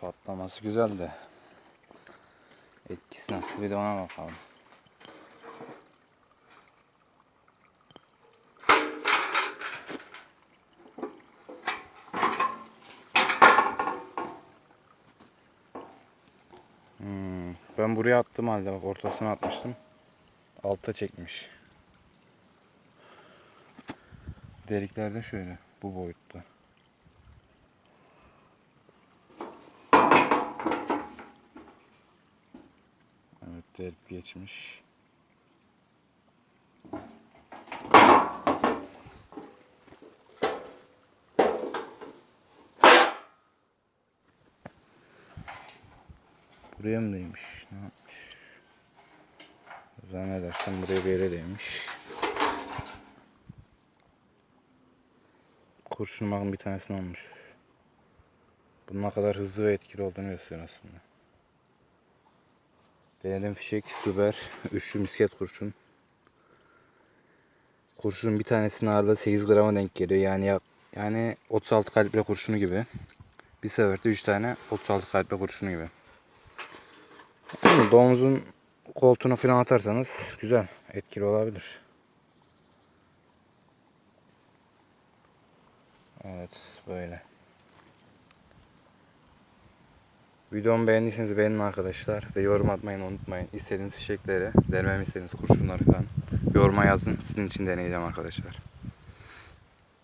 Patlaması güzel de. Etkisi nasıl bir de ona bakalım. Hmm, ben buraya attım halde bak ortasına atmıştım. Alta çekmiş. Delikler de şöyle bu boyutta. Delip geçmiş. Buraya mı değmiş? Ne yapmış? Zannedersem buraya bir yere değmiş. Kurşun bakın bir tanesini olmuş. Bunun ne kadar hızlı ve etkili olduğunu gösteriyor aslında. Denedim fişek, süper, üçlü misket kurşun. Kurşun bir tanesinin ağırlığı 8 grama denk geliyor. Yani yani 36 kalibre kurşunu gibi. Bir seferde 3 tane 36 kalibre kurşunu gibi. Yani domuzun koltuğuna falan atarsanız güzel, etkili olabilir. Evet, böyle. Videomu beğendiyseniz beğenin arkadaşlar ve yorum atmayı unutmayın. İstediğiniz fişekleri, denememi istediğiniz kurşunları falan yoruma yazın. Sizin için deneyeceğim arkadaşlar.